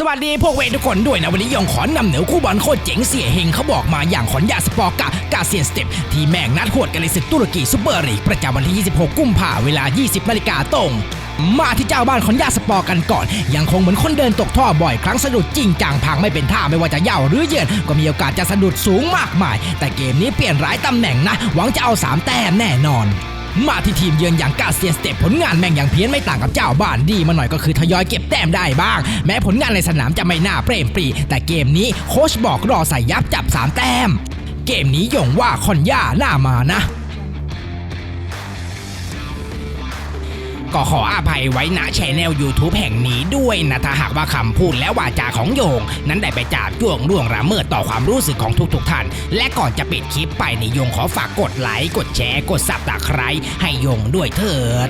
สวัสดีพวกเวททุกคนด้วยนะ วันนี้ยองขอนำเหนือคู่บอลโคตรเจ๋งเสียเฮงเขาบอกมาอย่างขอนยาสปอร์กะกาเซียนสเต็ปที่แม่งนัดหวดกันในศึกตุรกีซูเปอร์ลีกประจำวันที่ 26 กุมภาเวลา 20 นาฬิกาตรงมาที่เจ้าบ้านขอนยาสปอร์กันก่อน ยังคงเหมือนคนเดินตกท่อบ่อยครั้งสะดุดจริงจังพังไม่เป็นท่าไม่ว่าจะเย่าหรือเยือนก็มีโอกาสจะสะดุดสูงมากมาย แต่เกมนี้เปลี่ยนหลายตำแหน่งนะ หวังจะเอาสามแต้มแน่นอน มาที่ทีมเยือนอย่างกาเซียสเตปผลงานแม่งอย่างเพี้ยนไม่ต่างกับเจ้าบ้านดีมาหน่อยก็คือทยอยเก็บแต้มได้บ้าง แม้ผลงานในสนามจะไม่น่าเปรมปรี แต่เกมนี้โค้ชบอกรอใส่ยับจับ 3 แต้ม เกมนี้ยงว่าคอนย่าหน้ามานะ ก็ขออภัยไว้ณชแนล YouTube แห่งนี้ด้วยนะถ้าหากว่าคำพูดและวาจาของโยง นั้นได้ไปจาบจ้วงร่วงละเมิดต่อความรู้สึกของทุกๆท่าน และก่อนจะปิดคลิปไปในโยงขอฝากกดไลค์กดแชร์กดซับตะไคร้ให้โยงด้วยเถิด